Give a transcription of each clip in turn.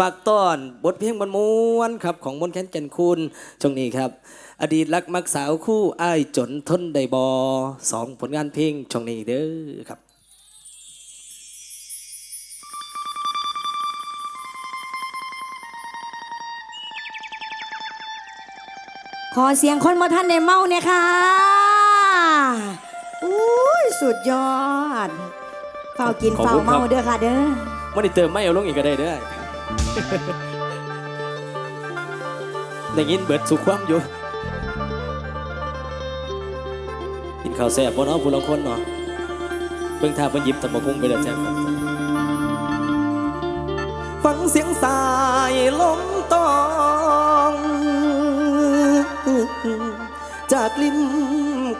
ฝากต้อนบทเพลงบนม้วนๆครับของมนต์แคนแก่นคุณช่วงนี้ครับ อดีตรักมักสาวคู่อ้ายจนทนได้บอสองผลงานเพลงช่วงนี้เด้อครับขอเสียงคนมาท่านในเมาเนี่ยค่ะอุ้ยสุดยอดเฝ้ากินขอบเฝ้าคุณครับเมาเด้อค่ะเด้อมันได้เติมไม่เอาลงอีกก็ได้เด้อ ได้ยินเบิดสุขความอยู่ กินข้าวแซ่บบ่เนาะผู้ลางคนเนาะเบิ่งท่าเพิ่นหยิบตะบกหุ่งไปแล้วแซ่บครับฟังเสียงสายลมตอง จากริม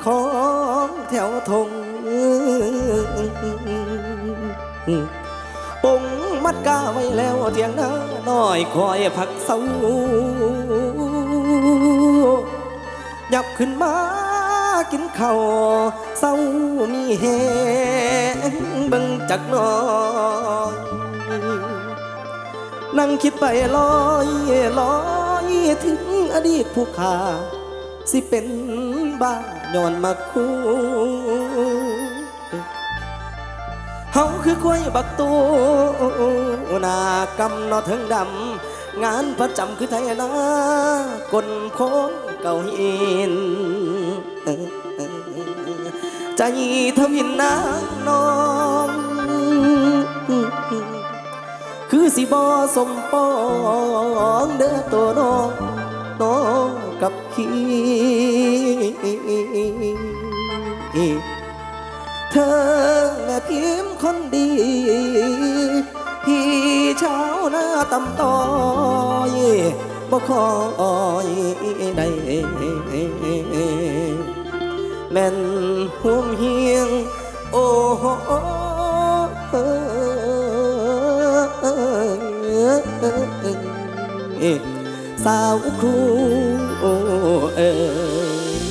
ของแถวทงปง มัดกาไว้แล้วเทียงน้าน้อยคอยพักเศร้าหยับขึ้นมากินข้าวเศร้ามีแหงบิ่งจักน้อยนั่งคิดไปลอยลอยถึงอดีตผู้ขาสิเป็นบ้าย้อนมาคู่ เฮาคือควายบักตูนากำนอถึงดำ งานประจำคือไทยนากลโคนเก่าหินใจทวินนางนองคือสิบอสมปองเด้อตัวน้องน้องกับพี่เธอแม่พ คนดี พี่เช้าหน้าตำต้อยบ่คอยได้แม่นห่วงเฮียง โอ้โหสาวครูเออเอ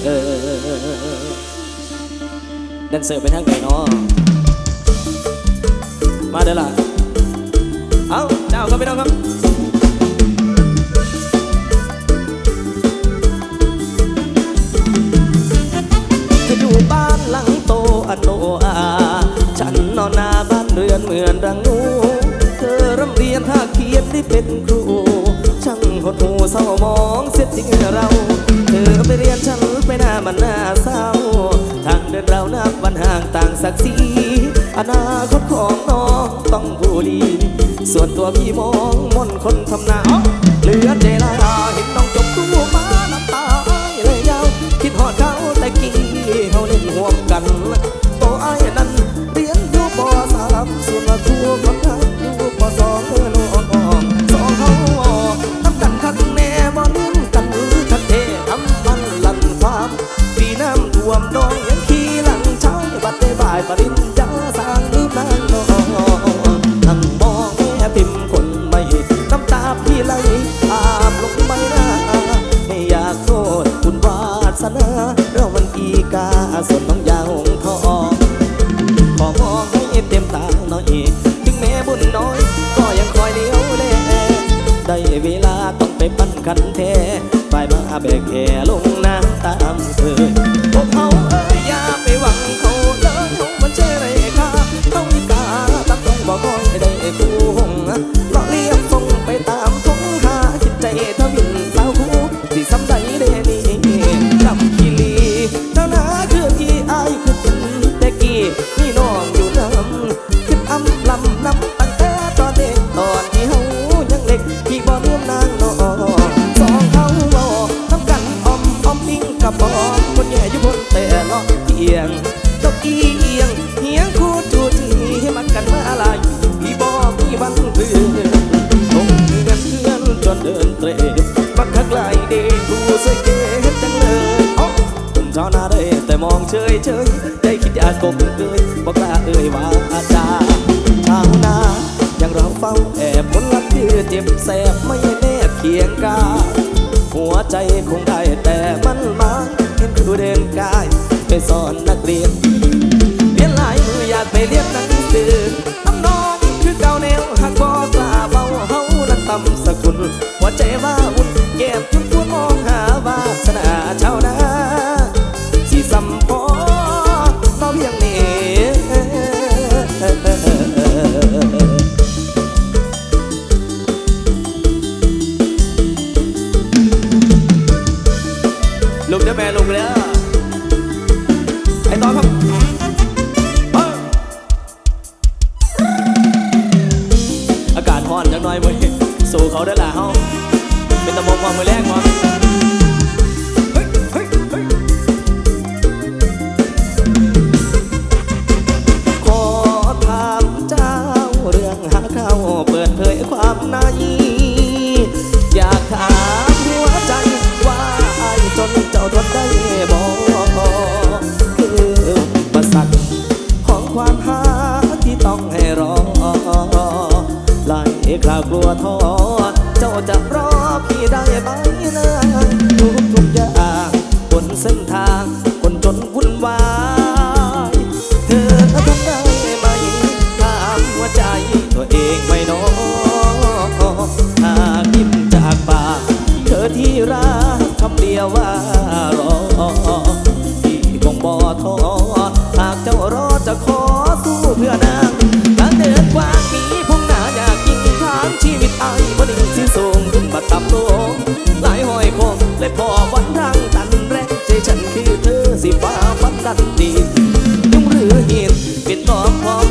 อแดนเซอร์ไปทางไหนเนาะ มาเด้อล่ะ เอาเจ้าก็ไปน้องครับจะอยู่บ้านหลังโตอันโนอาฉันนอนหน้าบ้านเรือนเหมือนรังนูเธอร่ำเรียนท่าเขียนได้เป็นครู ช่างหดหูเศร้ามองเสียจริงเรา เธอไปเรียนฉันไปหน้ามันหน้าเศร้าทางเดินเรานับวันห่างต่างศักดิ์ศรีอนาคตของ ตัวพี่มองมนคนทำหนาเหลือเจลาเห็นน้องจบคู่มาน้ำตาเลยยาวคิดหอดเขาแต่กี้เขาเล่นห่วงกันโตไอ้นั้นเรียนอยู่ปสามส่วนมาทัวคนนั้นอยู่ปสอง คันแท้ไปมาอาเบกแค่ เดินเตร่บักคักไหลายเดกูสวยเก๋จังเลยอ๋อผมชาวนาได้แต่มองเฉยเฉยใจคิดอยากกบเกยบอกกล้าเอ่ยว่าอาจารย์ชาวนายังเราเฝ้าแอบผลลัพธ์ที่เจ็บแสบไม่แนบเคียงกาหัวใจคงได้แต่มันมาเห็นครูเดินกายไปสอนนักเรียนเรียนหลายมืออยากไปเรียนนัง พื่อนางนางเดินกว่างมีพุ่งหนาอยากกินทางชีวิตไอ้บ่ได้ที่สูงขึ้นมาต่บลงหลายห้อยคงเลยพอวันทางตันแรกใจฉันคือเธอสิฟ้าฟันดันดียุ่งหรือเหินเป็นตอบพร้อม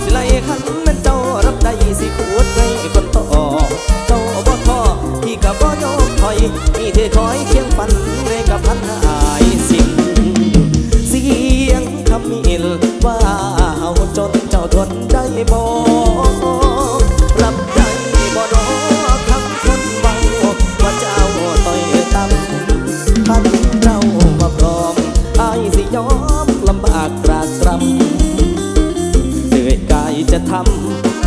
ธรรม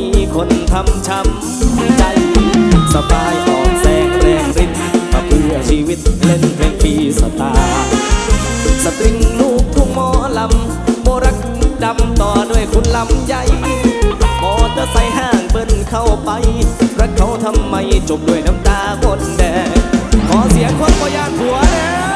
มีคนทำช้ำใจ สบายออกแสงแรงรินมาเพื่อชีวิตเล่นเพลงปีสตาสตริงลูกทุ่งหมอลำโบรักดำต่อด้วยคุณลำใหญ่มอเตอร์ไซค์ห้างเบิ้ลเข้าไป รักเขาทำไมจบด้วยน้ำตาคนแดงขอเสียงคนพยานผัวแล้ว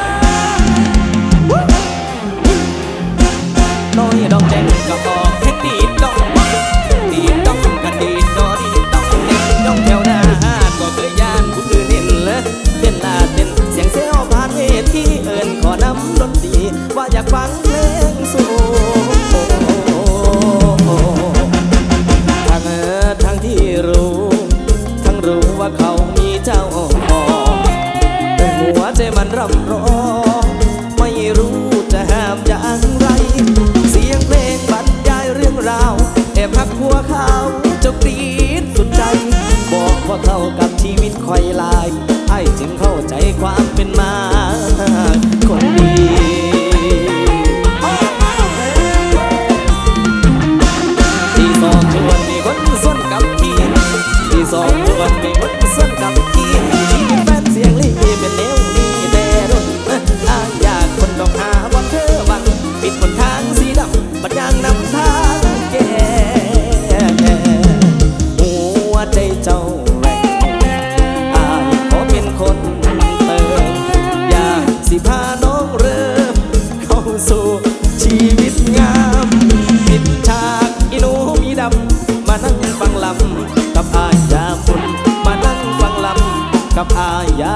ลำกับอายาคุณ มานั่งฟังลำกับอายา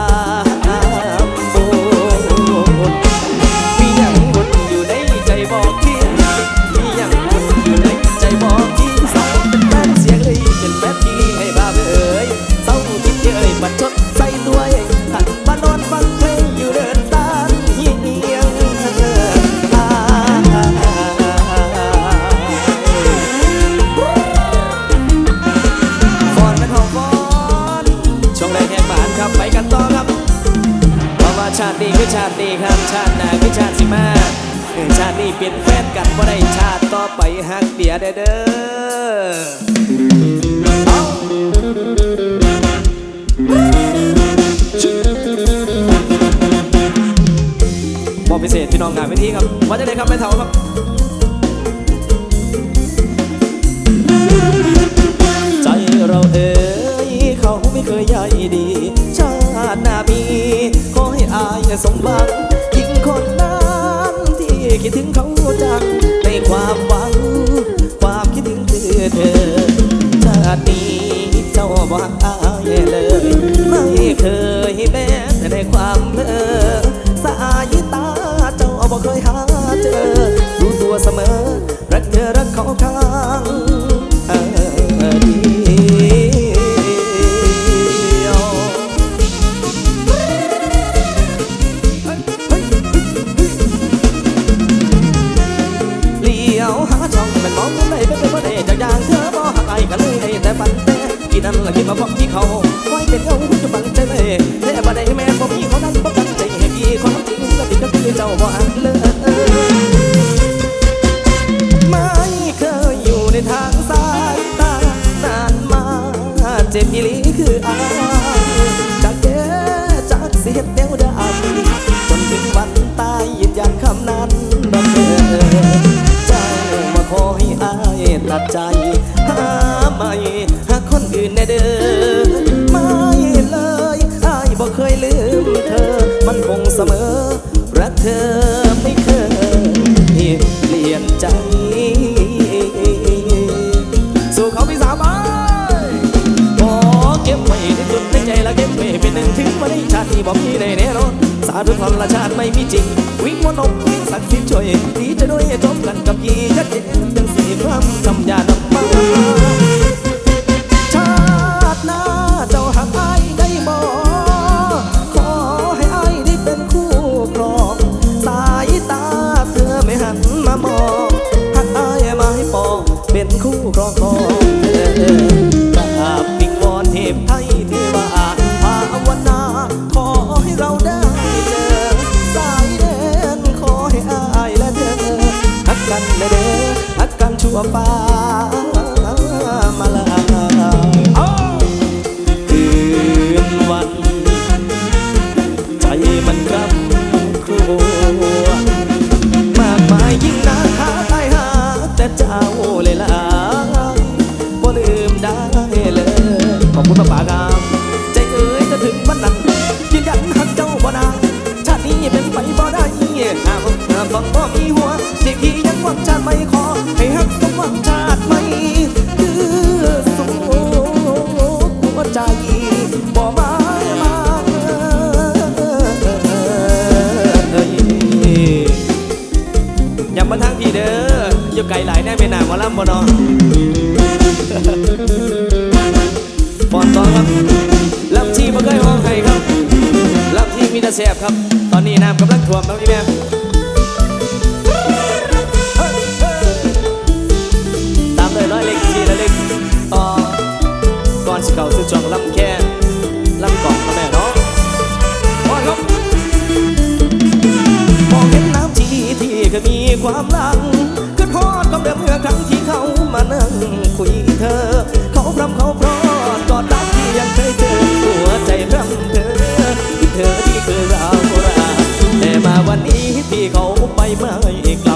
เปลี่ยนแฟนกันบ่ได้ชาติต่อไปหักเดียเด้เด้อบอกพิเศษพี่น้องงานเวทีครับว่าจะได้ครับไม่เท่าครับใจเราเอ๋ยเขาไม่เคยใยดี ชาติหน้ามีขอให้อายสมหวังยิ่งคนนั้นที่ คิดถึงเขาจังในความหวัง ความคิดถึงคือเธอชาตินี้เจ้าบอกอายเลย ไม่เคยแม้แต่ในความเพลอสายตาเจ้าบอกเคยหาเจอรู้ตัวเสมอ รักเธอรักเขาข้าง บอกมีในแน่นอนสาธุธรรมละชาติไม่มีจริง วิ่งวนอกวิ่งศักสิทธิ์ช่วยดีจะด้วยจบกันกับยีชัดเจนจังสีความจำยานำมาชาติหน้าเจ้าหักไอ้ายได้บ่ขอให้ไอ้ายได้เป็นคู่ครองสายตาเธอไม่หันมามองหักไอ้ายมาให้ปองเป็นคู่ครอง วฟ้า ไกลหลายแน่เป็นหนาหมาลำบ่เนอฟอนต่อครับลำชีมาเคยห้องใครครับลำชีมีแต่แสบครับ ตอนนี้น้ำกำลังท่วมแล้วนี่แม่เฮ้ยเฮ้ยตามเลยร้อยเล็กชีละเล็กต่อก่อนสิเขาซื้อจองลำแค่ลำกล่องนะแม่เนาะฟอนครับมองเห็นน้ำทีที่เคยมีความหลัง say it.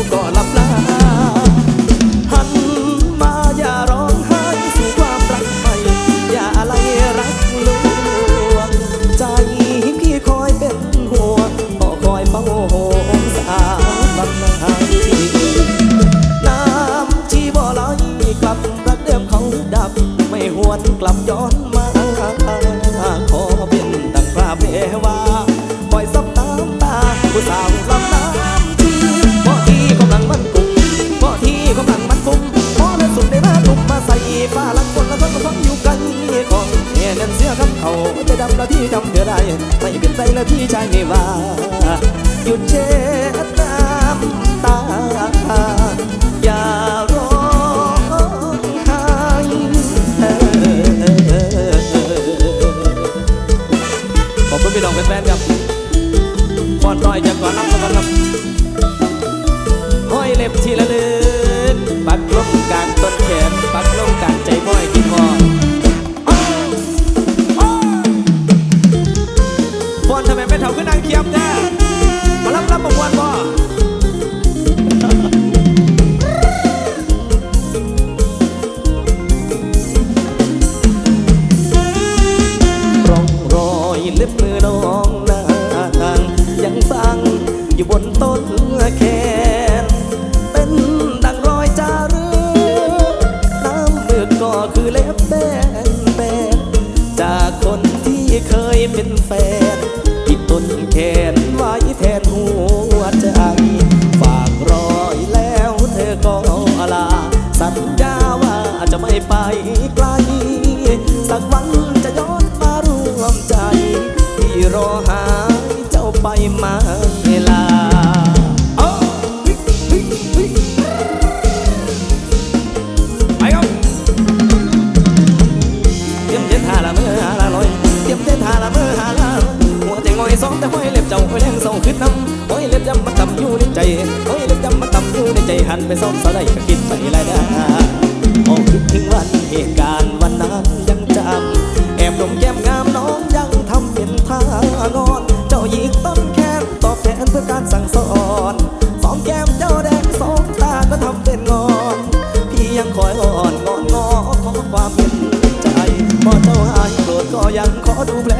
o dólar. замевал อยู่บนต ไปซ่อมเสาได้ก็คิดไม่ไรวนะโอ้คิดถึงวันเหตุการณ์วันนั้นยังจำแอบดมแก้มงามน้องยังทำเป็นท่างอน เจ้าหญิงต้นแขนตอบแทนเพื่อการสั่งสอนสองแก้มเจ้าแดงสองตาก็ทำเป็นงอน พี่ยังคอยอ่อนงอนงอขอความเห็นใจพอเจ้าหายโกรธก็ยังขอดูแผล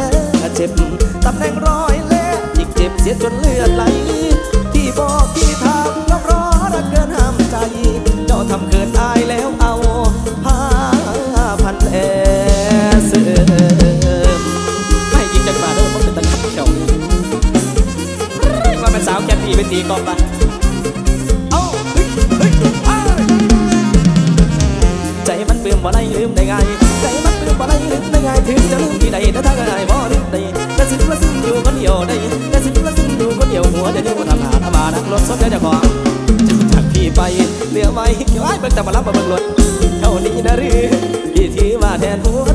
เจ็บตำแหน่งรอยเล็บอีกเจ็บเสียจนเลือดไหลที่บอกที่ทา ดีก็กัใจมันเปลี่ยนว่าไรลืมได้ไงใจมันเปลี่ยนว่าไรลืมได้ไงถึงจะลืมที่ใดท้าถ้าก็ได้บ่ลืมได้แต่สิละซึ่งอยู่คนเดียวได้แต่สิละซึ่งอยู่คนเดียวหัวจะเดียวทำหาทำมานักรถสดได้จะของจากที่ไปเหลือไว้ไอ้เบิ่งแต่มารับมาเบิ่งรถเท่านี้นะหรือพี่ที่มาแทนหัว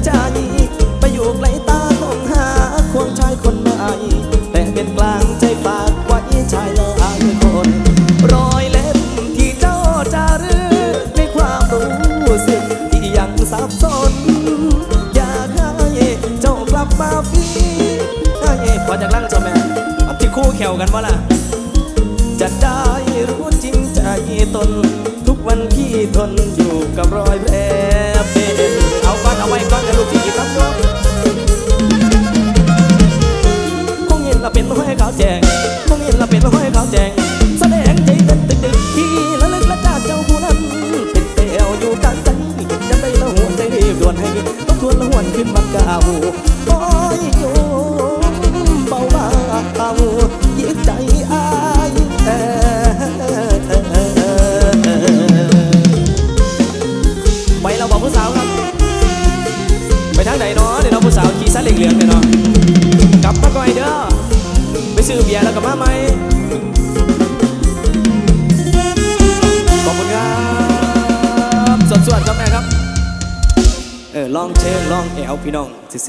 เอาพี่น้องสิ